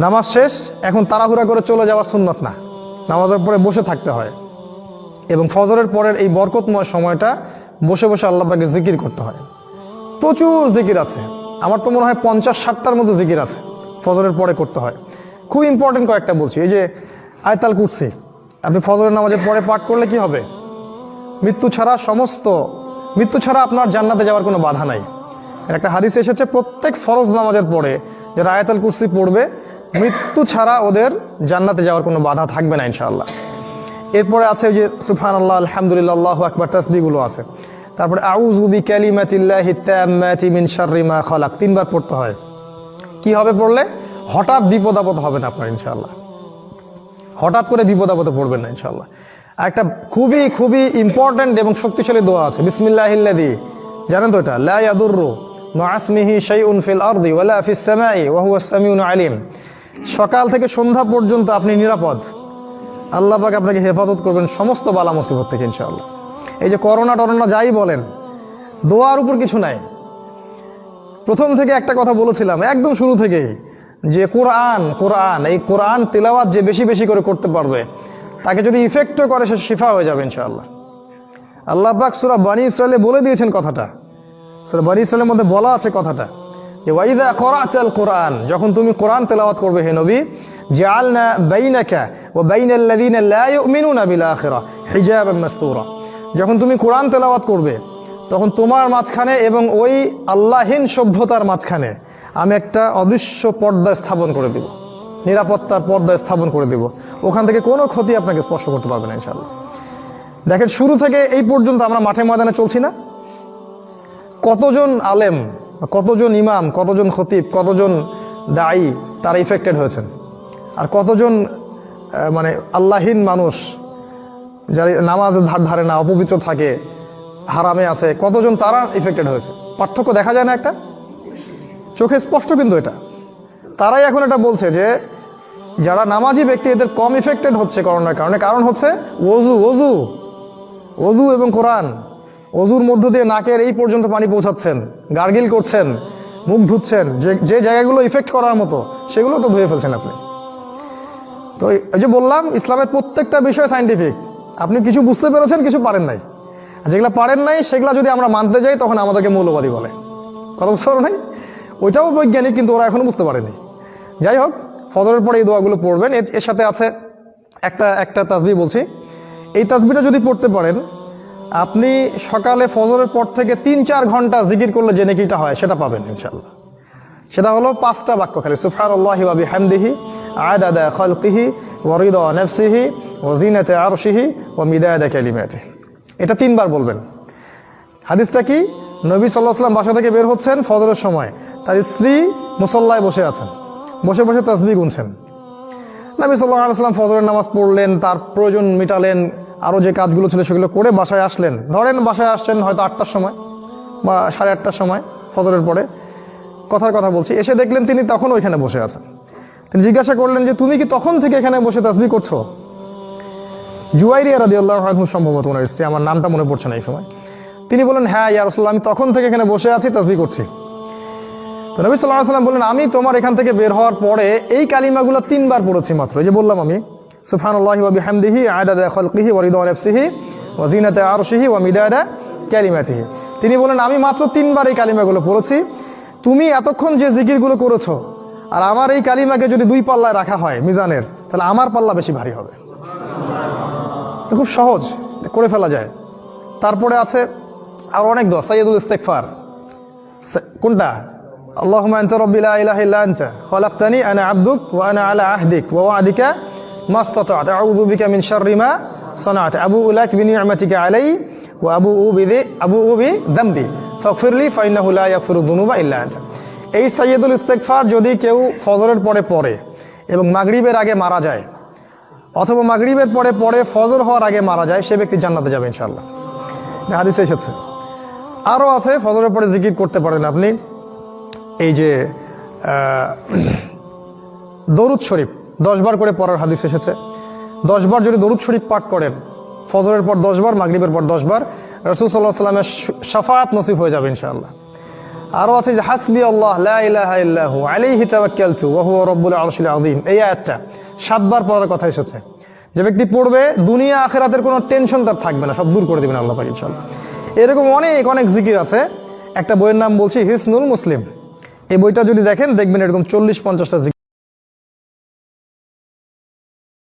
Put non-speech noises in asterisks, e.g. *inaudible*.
নামাজ শেষ, এখন তাড়াহুড়া করে চলে যাওয়া সুন্নত না। নামাজের পরে বসে থাকতে হয়। এবং ফজরের পরের এই বরকতময় সময়টা বসে বসে আল্লাহকে জিকির করতে হয়। প্রচুর জিকির আছে। আমার তো মনে হয় পঞ্চাশ, ষাটটার মতো জিকির আছে ফজরের পরে করতে হয়। খুব ইম্পর্টেন্ট কয়েকটা বলছি। এই যে আয়তাল কুরসি, আপনি ফজরের নামাজের পরে পাঠ করলে কি হবে? মৃত্যু ছাড়া সমস্ত, মৃত্যু ছাড়া আপনার জান্নাতে যাওয়ার কোনো বাধা নাই। একটা হাদিস এসেছে, প্রত্যেক ফরজ নামাজের পরে যারা আয়াতাল কুরসি পড়বে মৃত্যু ছাড়া ওদের জান্নাতে যাওয়ার কোনো বাধা থাকবে না, ইনশাআল্লাহ। এরপরে আছে যে সুফান আল্লাহ আলহামদুলিল্লাহ আকবর তসবিগুলো আছে। তারপরে মিন শাররি মা খালাক। তিনবার পড়তে হয়। কি হবে পড়লে? হঠাৎ বিপদ আপদ হবে না আপনার, ইনশাআল্লাহ। হঠাৎ করে বিপদ আপদে পড়বেন না, ইনশাআল্লাহ। আর একটা খুবই খুবই ইম্পর্ট্যান্ট এবং শক্তিশালী দোয়া আছে। বিসমিল্লাহিল্লাদি জানেন তো এটা? লা ইয়াদুররু মাআসমিহি শাইউন ফিল আরদি ওয়ালা ফিস সামাই ওয়া হুয়া সামিউন আলিম। সকাল থেকে সন্ধ্যা পর্যন্ত আপনি নিরাপদ। আল্লাহ পাক আপনাকে হেফাজত করবেন সমস্ত বালা মুসিবত থেকে, ইনশাআল্লাহ। এই যে করোনা টরোনা যাই বলেন, দোয়ার উপর কিছু নাই। প্রথম থেকে একটা কথা বলেছিলাম, একদম শুরু থেকেই, যে কোরআন কোরআন, এই কোরআন তেলাওয়াত যে বেশি বেশি করে করতে পারবে, তাকে যদি ইফেক্টও করে সে শিফা হয়ে যাবে, ইনশাআল্লাহ। আল্লাহ পাক সুরা বানি ইসরায়েলে বলে দিয়েছেন কথাটা। সুরা বানি ইসরায়েলের মধ্যে বলা আছে কথাটা। যে ওয়াইদা করাচাল কোরআন যখন তুমি কোরআন তেলাওয়াত করবে, হে নবী, জাআলনা বাইনাকা ওয়া বাইনাল্লাযিনা লা ইউমিনুনা বিল আখিরাহ হিজাবান মাসতুরা। যখন তুমি কোরআন তেলাওয়াত করবে, তখন তোমার মাঝখানে এবং ওই আল্লাহীন সভ্যতার মাঝখানে আমি একটা অদৃশ্য পর্দা স্থাপন করে দিব। নিরাপত্তার পর্দা স্থাপন করে দিব। ওখান থেকে কোনো ক্ষতি আপনাকে স্পর্শ করতে পারবে না, ইনশাআল্লাহ। দেখেন, শুরু থেকে এই পর্যন্ত আমরা মাঠে ময়দানে চলছি না। কতজন আলেম কতজন ইমাম, কতজন খতিব, কতজন দায়ী, তারা ইফেক্টেড হয়েছেন। আর কতজন মানে আল্লাহীন মানুষ, যারা নামাজের ধার ধারে না, অপবিত্র থাকে, হারামে আছে, কতজন তারা ইফেক্টেড হয়েছে? পার্থক্য দেখা যায় না একটা? চোখে স্পষ্ট কিন্তু এটা। তারাই এখন এটা বলছে যে, যারা নামাজি ব্যক্তি, এদের কম ইফেক্টেড হচ্ছে করোনার কারণে। কারণ হচ্ছে ওজু ওজু অজু এবং কোরআন। অজুর মধ্য দিয়ে নাকের এই পর্যন্ত পানি পৌঁছাচ্ছেন, গার্গিল করছেন, মুখ ধুচ্ছেন, যে যে জায়গাগুলো ইফেক্ট করার মতো, সেগুলো তো ধুয়ে ফেলছেন আপনি। তো এই যে বললাম, ইসলামের প্রত্যেকটা বিষয় সাইন্টিফিক আপনি কিছু বুঝতে পেরেছেন, কিছু পারেন নাই। যেগুলো পারেন নাই, সেগুলো যদি আমরা মানতে যাই, তখন আমাদেরকে মৌলবাদী বলে। কথা বুঝতে পারো নাই ওইটাও বৈজ্ঞানিক, কিন্তু ওরা এখনও বুঝতে পারেনি। যাই হোক, ফজরের পরে এই দোয়াগুলো পড়বেন। এর সাথে আছে একটা একটা তাসবি বলছি। এই তাসবিটা যদি পড়তে পারেন আপনি সকালে ফজরের পর থেকে তিন, চার ঘণ্টা জিকির করলে যে নেকিটা হয়, সেটা পাবেন ইনশাল্লাহ সেটা হলো পাঁচটা বাক্য খালি সুফার আল্লাহি ওয়া বিহামদিহি, আদাদা খালকিহি ওয়ারিদা নাফসিহি, ওয়া জিনাতে আরশিহি, ওয়া মিদায়াদা কালিমাতিহি এটা তিনবার বলবেন। হাদিসটা কি? নবী সাল্লাহ সাল্লাম বাসা থেকে বের হচ্ছেন ফজরের সময়। তার স্ত্রী মুসল্লায় বসে আছেন। বসে বসে তাসবি গুনছেন। নবী সাল্লাহ সাল্লাম ফজরের নামাজ পড়লেন, তার প্রয়োজন মিটালেন আরও যে কাজগুলো ছিল সেগুলো করে বাসায় আসলেন। ধরেন বাসায় আসছেন হয়তো আটটার সময় বা সাড়ে আটটার সময় ফজরের পরে। কথার কথা বলছি। এসে দেখলেন তিনি তখন ওইখানে বসে আছেন। তিনি জিজ্ঞাসা করলেন যে, তুমি কি তখন থেকে এখানে বসে তাসবি করছ? জুয়াইরিয়া রাদি আল্লাহ সম্ভবত ওনার স্ত্রী, আমার নামটা মনে পড়ছে না এই সময়। তিনি বলেন হ্যাঁ ইয়া রসুল্লাহ আমি তখন থেকে এখানে বসে আছি তাসবি করছি। তো নবী সাল্লাহ সাল্লাম বললেন, আমি তোমার এখান থেকে বের হওয়ার পরে এই কালিমাগুলো তিনবার পড়েছি মাত্র। এই যে বললাম আমি সুফানুল্লাহি ওয়া বিহামদিহি আদাদা খলকিহি ওয়ারিদা নফসিহি ওয়াজিনাতে আরশিহি ওয়া মিদাদা ক্যালিমাতিহি তিনি বলেন, আমি মাত্র তিনবার এই কালিমাগুলো পড়েছি। তুমি এতক্ষণ যে জিকিরগুলো করেছ, আর আমার এই কালিমাকে যদি দুই পাল্লায় রাখা হয় মিজানের, তাহলে আমার পাল্লা বেশি ভারী হবে। খুব সহজ করে ফেলা যায়। তারপরে আছে আর অনেক দোয়া সাইয়দুল ইস্তেকফার কোনটা? আল্লাহ রব্বিল্লা ইলাহ ইল্লা আনতা, খলাক্তানি আনা আব্দুক ওয়া আনা আলা আহদিক ওয়া আদিকা মাস্তাত আউজুবিকা মিন শর্রিমা সনাত আবু উলাক বিন আমাতিকা আলাই ও আবু উ বিদে আবু উ বি দম্বি ফকফিরলি ফাইনাহুল্লা ইয়াফরুদ্দুনুবা ইল্লা এই সাইয়দুল ইস্তেকফার যদি কেউ ফজরের পরে পড়ে এবং মাগরিবের আগে মারা যায়, অথবা মাগরিবের পরে পড়ে ফজর হওয়ার আগে মারা যায়, সে ব্যক্তি জান্নাতে যাবে ইনশাল্লাহ হাদিসে এসেছে। আরও আছে, ফজরের পরে জিকির করতে পারেন আপনি। এই যে *clears throat* দরুদ শরীফ। দশবার করে পড়ার হাদিস এসেছে। দশবার যদি দরুদ শরীফ পাঠ করেন, ফজরের পর দশবার, মাগরিবের পর দশবার, রসুল সাল্লাহ সাল্লামের সাফায়াত নসিব হয়ে যাবে ইনশাআল্লাহ। আরও আছে যে, হাসবি আল্লাহ, লা ইলাহা ইল্লাহু আলাইহি তাওয়াক্কালতু, ওয়া রাব্বুল আরশিল আযীম। এই আয়াতটা সাতবার পড়ার কথা এসেছে। যে ব্যক্তি পড়বে, দুনিয়া আখেরাতের কোনো টেনশন তার থাকবে না, সব দূর করে দিবেন আল্লাহ পাক ইনশাআল্লাহ। এরকম অনেক অনেক জিকির আছে। একটা বইয়ের নাম বলছি, হিসনুল মুসলিম। এই বইটা যদি দেখেন, দেখবেন এরকম চল্লিশ পঞ্চাশটা